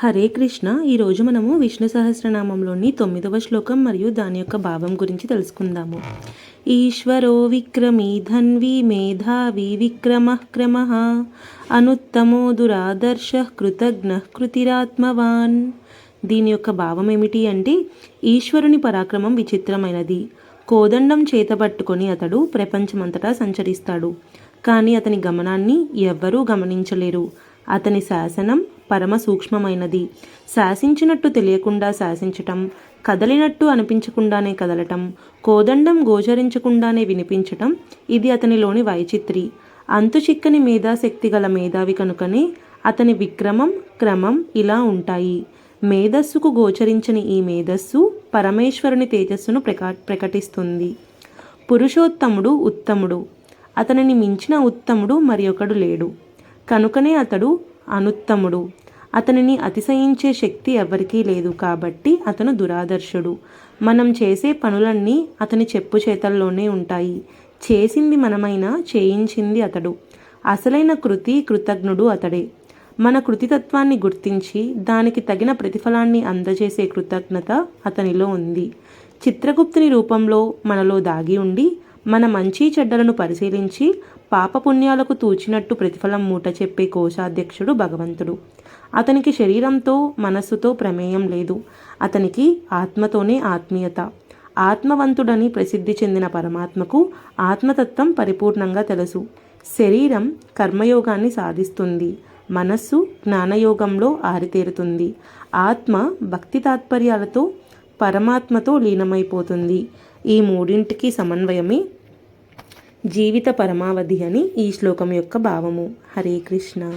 హరే కృష్ణ. ఈరోజు మనము విష్ణు సహస్రనామంలోని తొమ్మిదవ శ్లోకం మరియు దాని యొక్క భావం గురించి తెలుసుకుందాము. ఈశ్వరో విక్రమీ ధన్వి మేధావి విక్రమ క్రమ. అనుత్తమో దురాదర్శ కృతజ్ఞ కృతిరాత్మవాన్. దీని యొక్క భావం ఏమిటి అంటే ఈశ్వరుని పరాక్రమం విచిత్రమైనది. కోదండం చేతబట్టుకొని అతడు ప్రపంచమంతటా సంచరిస్తాడు. కానీ అతని గమనాన్ని ఎవ్వరూ గమనించలేరు. అతని శాసనం పరమ సూక్ష్మమైనది. శాసించినట్టు తెలియకుండా శాసించటం కదలినట్టు అనిపించకుండానే కదలటం కోదండం గోచరించకుండానే వినిపించటం ఇది అతనిలోని వైచిత్రి. అంతు చిక్కని మేధాశక్తి గల మేధావి కనుకనే అతని విక్రమం క్రమం ఇలా ఉంటాయి. మేధస్సుకు గోచరించని ఈ మేధస్సు పరమేశ్వరుని తేజస్సును ప్రకా ప్రకటిస్తుంది. పురుషోత్తముడు ఉత్తముడు. అతనిని మించిన ఉత్తముడు మరి ఒకడు లేడు. కనుకనే అతడు అనుత్తముడు. అతనిని అతిశయించే శక్తి ఎవరికీ లేదు కాబట్టి అతను దురాదర్శుడు. మనం చేసే పనులన్నీ అతని చెప్పు చేతల్లోనే ఉంటాయి. చేసింది మనమైనా చేయించింది అతడు. అసలైన కృతి కృతజ్ఞుడు అతడే. మన కృతితత్వాన్ని గుర్తించి దానికి తగిన ప్రతిఫలాన్ని అందజేసే కృతజ్ఞత అతనిలో ఉంది. చిత్రగుప్తుని రూపంలో మనలో దాగి ఉండి మన మంచి చెడ్డలను పరిశీలించి పాపపుణ్యాలకు తూచినట్టు ప్రతిఫలం మూట చెప్పే కోశాధ్యక్షుడు భగవంతుడు. అతనికి శరీరంతో మనస్సుతో ప్రమేయం లేదు. అతనికి ఆత్మతోనే ఆత్మీయత. ఆత్మవంతుడని ప్రసిద్ధి చెందిన పరమాత్మకు ఆత్మతత్వం పరిపూర్ణంగా తెలుసు. శరీరం కర్మయోగాన్ని సాధిస్తుంది. మనస్సు జ్ఞానయోగంలో ఆరితేరుతుంది. ఆత్మ భక్తి తాత్పర్యాలతో పరమాత్మతో లీనమైపోతుంది. ఈ మూడింటికి సమన్వయమే జీవిత పరమావధి అని ఈ శ్లోకం యొక్క భావము. హరే కృష్ణ.